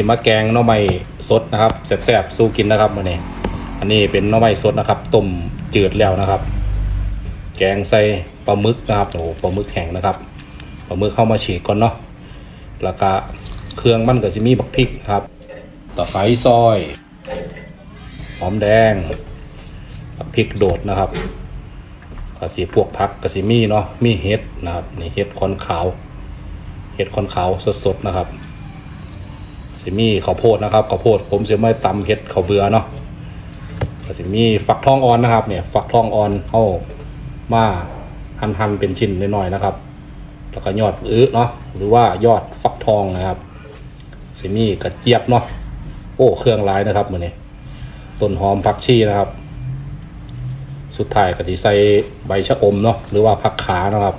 สิมาแกงน่อไม้สดนะครับแซ่บๆสู้กินนะครับมื้อนี้อันนี้เป็นน่อไม้สดนะครับต้มจืดแล้วนะครับ แกงใส่ปลาหมึกนะครับโอ้ปลาหมึกแห้งนะครับปลาหมึกเข้ามาฉีกก่อนเนาะแล้วก็เครื่องมันก็จะมีบักพริกครับตะไคร้ซอยหอมแดงบักพริกโดดนะครับกระสีพวกพักกระสีมีเนาะมีเห็ดนะครับนี่เห็ดคอนขาวเห็ดคอนขาวสดๆนะครับ สิมีข้าวโพดนะครับข้าวโพดผมจะไม่ตำเห็ดข้าวเบือเนาะก็สิมีฟักทองอ่อนนะครับเนี่ยฟักทองอ่อนเอามาหั่นหั่นๆเป็นชิ้นน้อยๆนะครับ แล้วก็ยอดอื้อเนาะหรือว่ายอดฟักทองนะครับสิมีกระเจี๊ยบเนาะโอ้เครื่องหลายนะครับมือนี้ต้นหอมผักชีนะครับ สุดท้ายก็ดีใส่ใบชะอมเนาะหรือว่าผักขานะครับ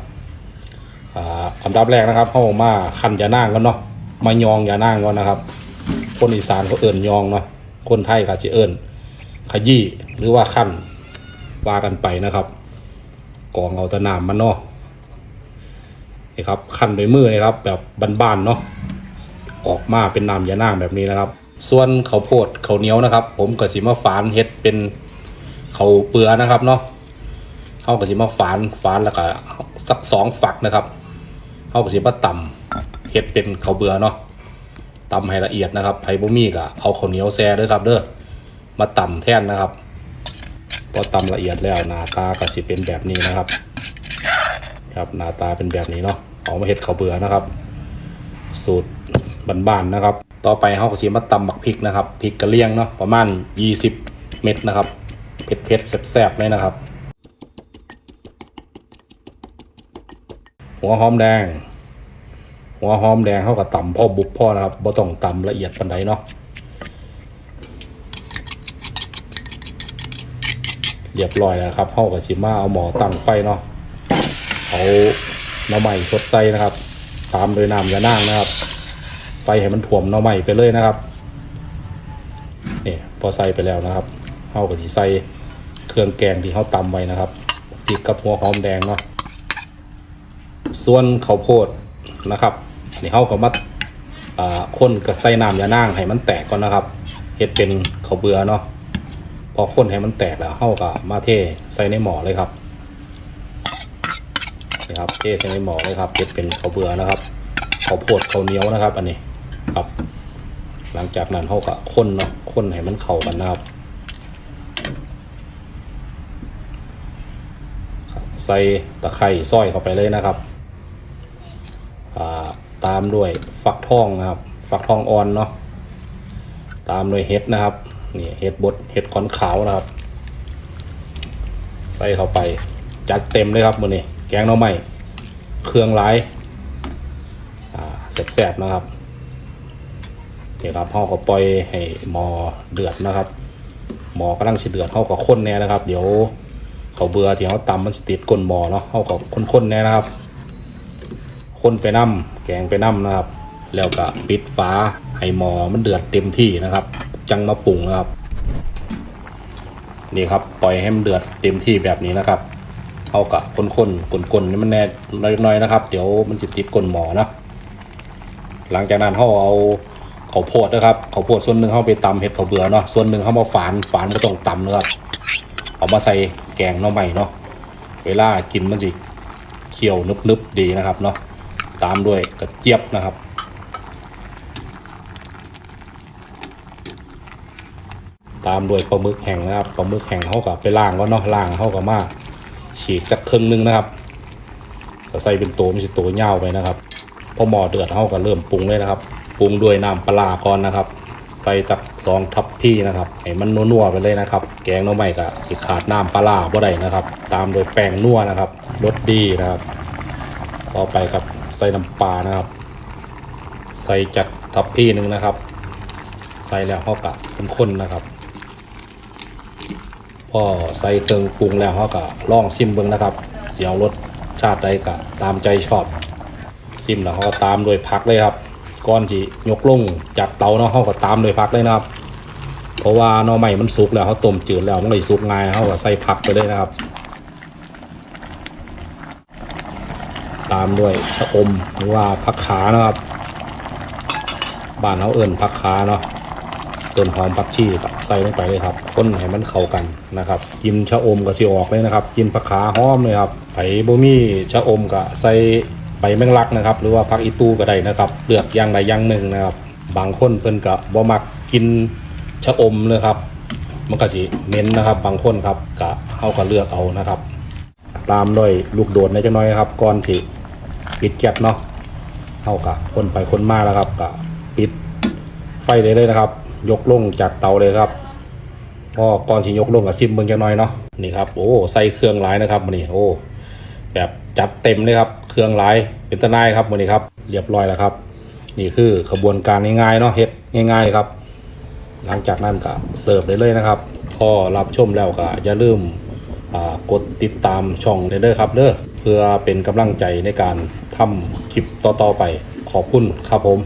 อ่าอันดับแรกนะครับเข้ามาคันยานั่งกันเนาะ มายองอย่านั่งก่อนนะครับ คนอีสานเขาเอิ่นยองเนาะคนไทยก็จะเอิ่นขยี้หรือว่าขั้นว่ากันไปนะครับกองเอาตะนามมันเนาะนี่ครับขั้นด้วยมือเลยครับ แบบบ้านๆเนาะออกมาเป็นน้ำยานั่งแบบนี้นะครับ ส่วนเขาโพดเขาเนียวนะครับ ผมก็สิมาฝานเฮ็ดเป็นเขาเปลือนะครับเนาะเขาก็สิมาฝานฝานแล้วก็สักสองฝักนะครับเขาก็สิมาตำ เฮ็ดเป็นข้าวเบื่อเนาะตำให้ละเอียดนะครับไผ่บ่มีก็เอาข้าวเหนียวแซ่เด้อครับเด้อมาตำแท่นนะครับพอตำละเอียดแล้วหน้าตาก็สิเป็นแบบนี้นะครับ ครับหน้าตาเป็นแบบนี้เนาะเอามาเฮ็ดข้าวเบื่อนะครับ สูตรบ้านๆนะครับ ต่อไปเขาก็สิมาตำบักพริกนะครับพริกกระเลียงเนาะประมาณ 20 เม็ดนะครับเผ็ดๆแซ่บๆเลยนะครับ หัวหอมแดง หัวหอมแดงเขากับต่ำพ่อบุกพ่อนะครับบ่ต้องต่ำละเอียดปันใดเนาะเรียบร้อยแล้วครับเขากับชิมาเอาหมอตั้งไฟเนาะเอาหน่อไม้สดใส่นะครับ ตามโดยน้ำยานั่งนะครับ ใส่ให้มันถ่วมหน่อไม้ไปเลยนะครับนี่พอใส่ไปแล้วนะครับเขากับใส่เครื่องแกงที่เขาตำไว้นะครับพริกกับหัวหอมแดงเนาะส่วนข้าวโพดนะครับ นนี้เขาก็มาคนกับใส่น้ำยานั่งให้มันแตกก่อนนะครับเฮ็ดเป็นข้าวเบื่อเนาะพอคนให้มันแตกแล้วเขาก็มาเทใส่ในหม้อเลยครับนี่ครับเทใส่ในหม้อเลยครับเฮ็ดเป็นข้าวเบื่อนะครับข้าวโพดข้าวเหนียวนะครับ อันนี้ครับ หลังจากนั้นเขาก็คนเนาะคนให้มันเข้ากันนะครับใส่ตะไคร่ซอยเข้าไปเลยนะครับ ตามด้วยฟักทองนะครับ ฟักทองอ่อนเนาะตามด้วยเห็ดนะครับนี่เห็ดบดเห็ดขอนขาวนะครับ ใส่เข้าไปจัดเต็มเลยครับมือนี้แกงหน่อไม้เครื่องร้ายแสบๆนะครับนี่ครับเขาก็ปล่อยให้หมอเดือดนะครับ หมอกำลังสิเดือดเขาก็ข้นแน่นะครับ เดี๋ยวเขาเบื่อที่เขาตำมันสติดก้นหมอเนาะเขาก็ข้นๆแน่นะครับ คนไปน้ำแกงไปน้ำนะครับ แล้วก็ปิดฝาให้หมอมันเดือดเต็มที่นะครับ จังมาปรุงนะครับ นี่ครับปล่อยให้มันเดือดเต็มที่แบบนี้นะครับเอากะคนๆกลนๆนี่มันแน่น้อยๆนะครับ เดี๋ยวมันจะติดก้นหมอนะหลังจากนั้นเขาเอาข้าวโพดนะครับข้าวโพดส่วนหนึ่งเขาไปตำเห็ดข้าวเบื่อเนาะส่วนหนึ่งเขามาฝานฝานก็ต้องตำนะครับเอามาใส่แกงน่อไม้เนาะเวลากินมันจะเคี่ยวนึบๆดีนะครับเนาะ ตามด้วยกระเจี๊ยบนะครับ ตามด้วยปลาหมึกแห้งนะครับปลาหมึกแห้งเขากับไปล่างก็เนาะล่างเขากับมาฉีกจากครึ่งหนึงนะครับจะใส่เป็นตัวไม่ใช่ตัวเน่าวไปนะครับพอหมอเดือดเขาก็เริ่มปรุงเลยนะครับปรุงด้วยน้ำปลาก่อนนะครับ ใส่จากสองทัพพี่นะครับให้มันนัวๆไปเลยนะครับ แกงน้อไม้ก็สีขาดน้ำปลาบ่ได้นะครับ ตามโดวยแป้งนัวนะครับรสดีนะครับ ต่อไปกับ ใส่น้ำปลานะครับ ใส่จากทัพพี่หนึ่งนะครับ ใส่แล้วเขากะข้นๆนะครับ พอใส่เครื่องปรุงแล้วเขาก็ลองซิมเบิ้งนะครับ เสียวรสชาติใดก็ตามใจชอบซิมแล้วเขาก็ตามโดยพักเลยครับก่อนจียกลงจากเตาเนาะเขาก็ตามโดยพักเลยนะครับ เพราะว่าหน่อไม้มันสุกแล้วเขาต้มจืดแล้วมันเลยสุกง่ายเขาก็ใส่ผักไปเลยนะครับ ตามด้วยชะอมหรือว่าผักขานะครับ บ้านเขาเอิญผักขาเนาะต้นหอมผักชีครับใส่ลงไปเลยครับคนให้มันเข้ากันนะครับ กินชะอมกับสิออกเลยนะครับ กินผักขาหอมเลยครับไผ่บ่มีชะอมกับใส่ใบแมงลักนะครับ หรือว่าผักอีตูก็ได้นะครับเลือกอย่างใดอย่างหนึ่งนะครับ บางคนเพิ่นก็บ่มักกินชะอมเลยครับมันก็สิเหม็นนะครับ บางคนครับก็เฮาก็เลือกเอานะครับ ตามด้วยลูกโดดในจังน้อยครับก่อนที่ ปิดแก๊สเนาะเฮากะคนไปคนมาแล้วครับกะปิดไฟได้เลยนะครับ ยกลงจากเตาเลยครับพอก่อนที่ยกลงกับซิมเบิ่งจังน้อยเนาะนี่ครับโอ้ใส่เครื่องหลายนะครับมื้อนี้โอ้แบบจัดเต็มเลยครับ เครื่องหลายเป็นตะนายครับมื้อนี้ครับเรียบร้อยแล้วครับ นี่คือขบวนการง่ายๆเนาะเฮ็ดง่าย ๆครับ หลังจากนั้นก็เสิร์ฟได้เลยนะครับพอรับชมแล้วก็อย่าลืมกดติดตามช่องได้เลยครับเด้อ เพื่อเป็นกำลังใจในการทำคลิปต่อๆไปขอบคุณครับผม